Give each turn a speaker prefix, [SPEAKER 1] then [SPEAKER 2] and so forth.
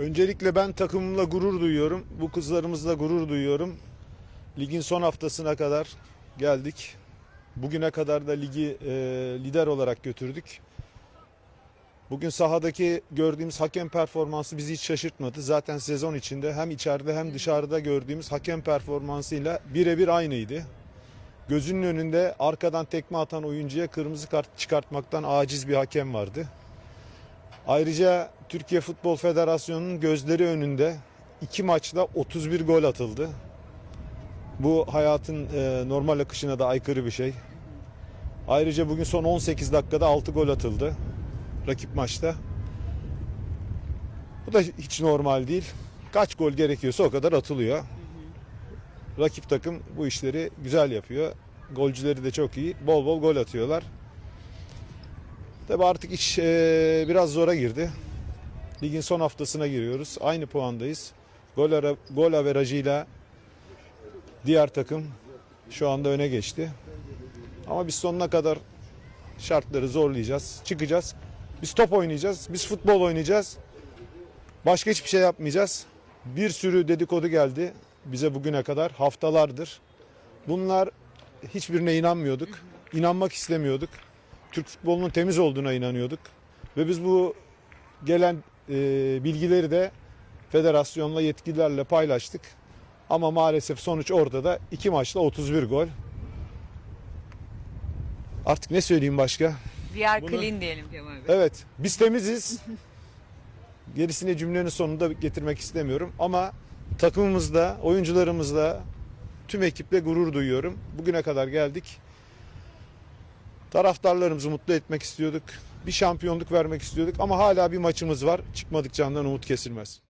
[SPEAKER 1] Öncelikle ben takımımla gurur duyuyorum. Bu kızlarımızla gurur duyuyorum. Ligin son haftasına kadar geldik. Bugüne kadar da ligi e, lider olarak götürdük. Bugün sahadaki gördüğümüz hakem performansı bizi hiç şaşırtmadı. Zaten sezon içinde hem içeride hem dışarıda gördüğümüz hakem performansıyla birebir aynıydı. Gözünün önünde arkadan tekme atan oyuncuya kırmızı kart çıkartmaktan aciz bir hakem vardı. Ayrıca Türkiye Futbol Federasyonu'nun gözleri önünde iki maçta 31 gol atıldı. Bu hayatın e, normal akışına da aykırı bir şey. Ayrıca bugün son 18 dakikada 6 gol atıldı rakip maçta. Bu da hiç normal değil. Kaç gol gerekiyorsa o kadar atılıyor. Rakip takım bu işleri güzel yapıyor. Golcüleri de çok iyi. Bol bol gol atıyorlar. Tabi artık iş eee, biraz zora girdi. Ligin son haftasına giriyoruz. Aynı puandayız. Gol, ara, gol averajıyla diğer takım şu anda öne geçti. Ama biz sonuna kadar şartları zorlayacağız. Çıkacağız. Biz top oynayacağız. Biz futbol oynayacağız. Başka hiçbir şey yapmayacağız. Bir sürü dedikodu geldi bize bugüne kadar haftalardır. Bunlar hiçbirine inanmıyorduk. İnanmak istemiyorduk. Türk futbolunun temiz olduğuna inanıyorduk. Ve biz bu gelen e, bilgileri de federasyonla yetkililerle paylaştık. Ama maalesef sonuç ortada. İki maçta 31 gol. Artık ne söyleyeyim başka?
[SPEAKER 2] Diğer
[SPEAKER 1] Bunu-
[SPEAKER 2] clean diyelim Kemal Bey.
[SPEAKER 1] Evet biz temiziz. Gerisini cümlenin sonunda getirmek istemiyorum. Ama takımımızda, oyuncularımızla, tüm ekiple gurur duyuyorum. Bugüne kadar geldik. Taraftarlarımızı mutlu etmek istiyorduk. Bir şampiyonluk vermek istiyorduk ama hala bir maçımız var. Çıkmadık candan umut kesilmez.